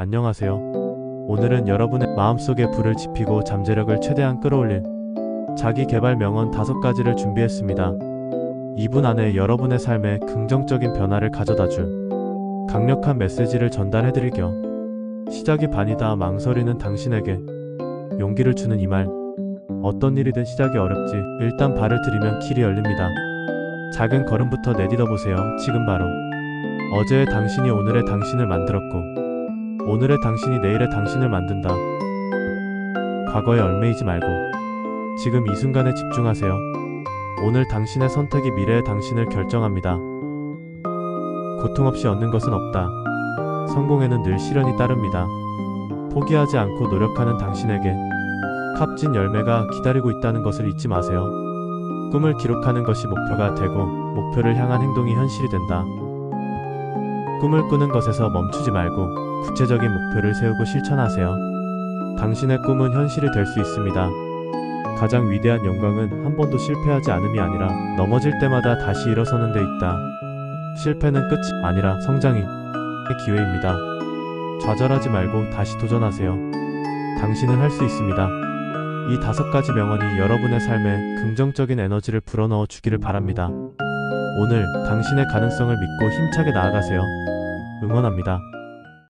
안녕하세요. 오늘은 여러분의 마음속에 불을 지피고 잠재력을 최대한 끌어올릴 자기 개발 명언 다섯 가지를 준비했습니다. 2분 안에 여러분의 삶에 긍정적인 변화를 가져다 줄 강력한 메시지를 전달해 드릴 겸 시작이 반이다 망설이는 당신에게 용기를 주는 이 말. 어떤 일이든 시작이 어렵지. 일단 발을 들이면 길이 열립니다. 작은 걸음부터 내딛어 보세요. 지금 바로. 어제의 당신이 오늘의 당신을 만들었고, 오늘의 당신이 내일의 당신을 만든다. 과거에 얽매이지 말고, 지금 이 순간에 집중하세요. 오늘 당신의 선택이 미래의 당신을 결정합니다. 고통 없이 얻는 것은 없다. 성공에는 늘 시련이 따릅니다. 포기하지 않고 노력하는 당신에게 값진 열매가 기다리고 있다는 것을 잊지 마세요. 꿈을 기록하는 것이 목표가 되고 목표를 향한 행동이 현실이 된다. 꿈을 꾸는 것에서 멈추지 말고 구체적인 목표를 세우고 실천하세요. 당신의 꿈은 현실이 될 수 있습니다. 가장 위대한 영광은 한 번도 실패하지 않음이 아니라 넘어질 때마다 다시 일어서는 데 있다. 실패는 끝이 아니라 성장이 기회입니다. 좌절하지 말고 다시 도전하세요. 당신은 할 수 있습니다. 이 다섯 가지 명언이 여러분의 삶에 긍정적인 에너지를 불어넣어 주기를 바랍니다. 오늘 당신의 가능성을 믿고 힘차게 나아가세요. 응원합니다.